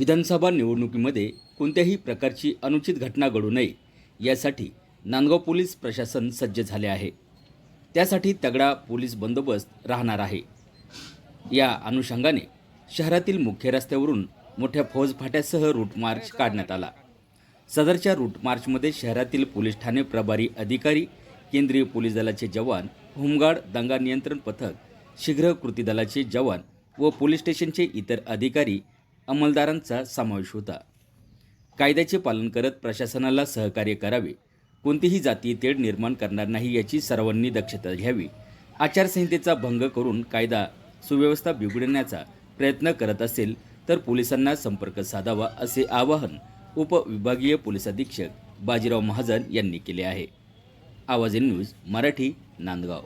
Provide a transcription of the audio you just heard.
विधानसभा निवडणुकीमध्ये कोणत्याही प्रकारची अनुचित घटना घडू नये यासाठी नांदगाव पोलीस प्रशासन सज्ज झाले आहे. त्यासाठी तगडा पोलीस बंदोबस्त राहणार आहे. या अनुषंगाने शहरातील मुख्य रस्त्यावरून मोठ्या फौजफाट्यासह रूट मार्च काढण्यात आला. सदरच्या रूट मार्चमध्ये शहरातील पोलीस ठाणे प्रभारी अधिकारी केंद्रीय पोलीस दलाचे जवान होमगार्ड दंगा नियंत्रण पथक शीघ्र कृती दलाचे जवान व पोलीस स्टेशनचे इतर अधिकारी अंमलदारांचा समावेश होता. कायद्याचे पालन करत प्रशासनाला सहकार्य करावे. कोणतीही जाती तेढ निर्माण करणार नाही याची सर्वांनी दक्षता घ्यावी. आचारसंहितेचा भंग करून कायदा सुव्यवस्था बिघडण्याचा प्रयत्न करत असेल तर पोलिसांना संपर्क साधावा असे आवाहन उपविभागीय पोलीस अधीक्षक बाजीराव महाजन यांनी केले आहे. आवाज न्यूज मराठी नांदगाव.